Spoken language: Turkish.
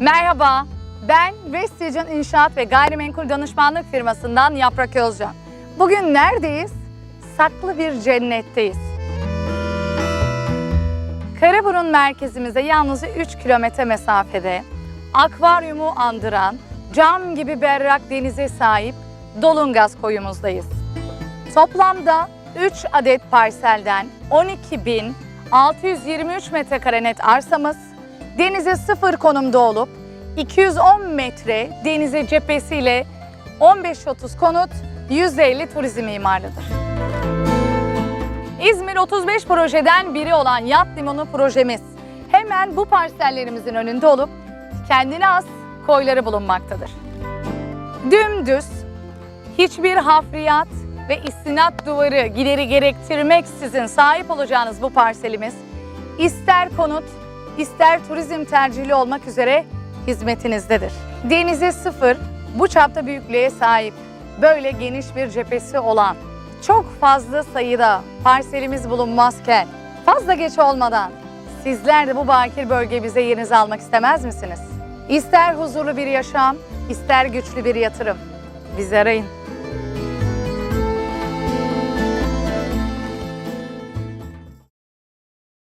Merhaba, ben Vestigen İnşaat ve Gayrimenkul Danışmanlık firmasından Yaprak Özcan. Bugün neredeyiz? Saklı bir cennetteyiz. Karaburun merkezimize yalnızca 3 kilometre mesafede, akvaryumu andıran, cam gibi berrak denize sahip Dolungaz koyumuzdayız. Toplamda 3 adet parselden 12.623 metrekare net arsamız, denize sıfır konumda olup 210 metre denize cephesiyle 15-30 konut, %50 turizm imarlıdır. İzmir 35 projeden biri olan Yat Limonu projemiz hemen bu parsellerimizin önünde olup kendine has koyları bulunmaktadır. Dümdüz, hiçbir hafriyat ve istinat duvarı gideri gerektirmeksizin sahip olacağınız bu parselimiz ister konut, ister turizm tercihli olmak üzere hizmetinizdedir. Denize sıfır, bu çapta büyüklüğe sahip, böyle geniş bir cephesi olan, çok fazla sayıda parselimiz bulunmazken, fazla geç olmadan sizler de bu bakir bölgemize yerinizi almak istemez misiniz? İster huzurlu bir yaşam, ister güçlü bir yatırım. Bizi arayın.